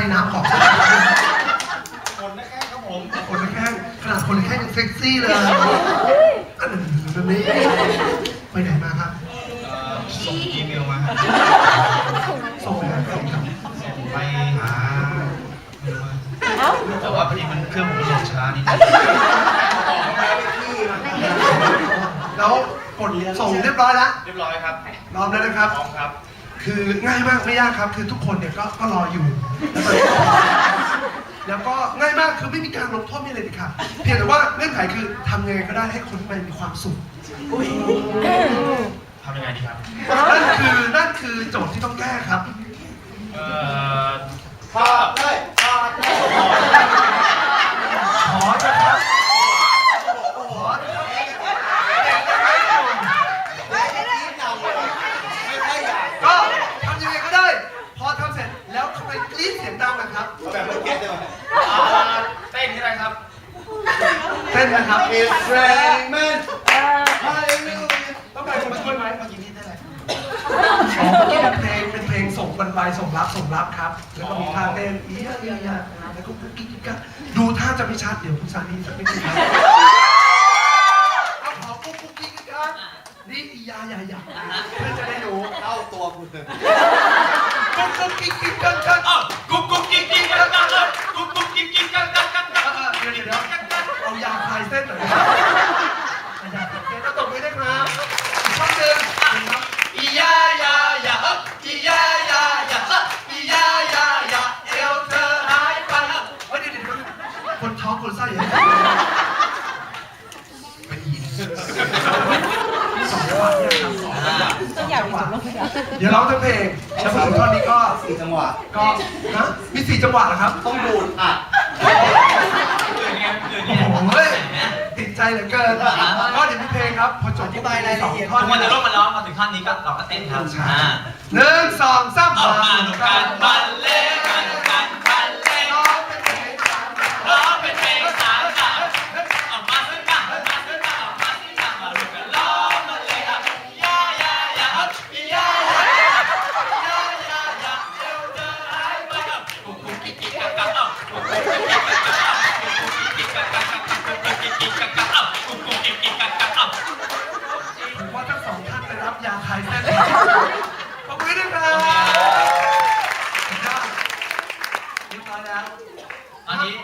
ช่น้ำของคนนะแค่ครับผมคนละแข้งขนาดคนแข้งยังเซ็กซี่เลยอันนี้ไปไหนมาครับส่งอีเมลมาครับส่งไปหนส่งไปอ่าแต่ว่าพอดีมันเครื่องผมมันโหลดช้านิดนึงแล้วกดส่งเรียบร้อยแล้วเรียบร้อยครับพร้อมแล้วนะครับพร้อมครับ คือง่ายมากไม่ยากครับ คือทุกคนเนี่ยก็ก็รออยู่ แล้วก็ง่ายมากคือไม่มีการลงโทษไม่เลยดิค่ะเพียงแต่ว่าเงื่อนไขคือทำยังไงก็ได้ให้คนไปมีความสุขทำยังไงดีครับนั่นคือนั่นคือโจทย์ที่ต้องแก้ครับ เอ่อถ้าได้ถ้าได้ ขอนะครับขอนะครับก็ทำยังไงก็ได้ พอทำเสร็จแล้วทำไมกรี๊ดเสียงดังนะครับ แบบเมื่อกี้ได้ไหม อ่าเต้นที่ไรครับ เต้นนะครับ It's raining men ต้องการคนมาช่วยไหมเมื่อกี้นี่ได้ไรอ๋อเมื่อกี้เป็นเพลงเป็นเพลงส่งบันไบส่งรับส่งรับครับ แล้วก็มีท่าเต้นอียะอียะอียะแล้วก็กุ๊กกิ๊กกิ๊กกักดูท่าจะไม่ชัดเดี๋ยวคุณซานี่จะไม่คุยครับเอาขอกุ๊กกุ๊กกิ๊กกิ๊กกักนี่อียะยะยะเพื่อจะได้รู้เข้าตัวคุณเลยกุ๊กกุ๊กกิ๊กกิ๊กกักกักอ้าวกุ๊กกุ๊กกิ๊ก เส้นแล้วตบมือด้วยครับอีกท่อนหนึ่งนะครับอียายายาฮึอียายายาฮึอียายายาเอวเธอหายไปฮึเฮ้ยเดี๋ยวเดี๋ยวเดี๋ยวคนท้องคนไส้อย่างนี้เป็นยีนสองจังหวะเนี่ยครับสองจังหวะสองจังหวะเดี๋ยวร้องทั้งเพลงแล้วพอถึงท่อนนี้ก็สี่จังหวะก็นะมีสี่จังหวะเหรอครับ ต้องดูดอะเกิดไงเกิดโอ้ไงโหเฮ้ยติดใจเหลือเกิน ครับ พอจบอธิบายรายละเอียด สงทุกคนจะร่วมมาร้องมาถึงท่อนนี้ก็เราก็เต้นครับหนึ่งสองสามเอามาหนกบันเล่าหบันเล่ร้องเป็นเพลงร้องเป็นเพลง รับยาคลายเส้นขอบคุณนะครับเรียบร้อยแล้ว อันนี้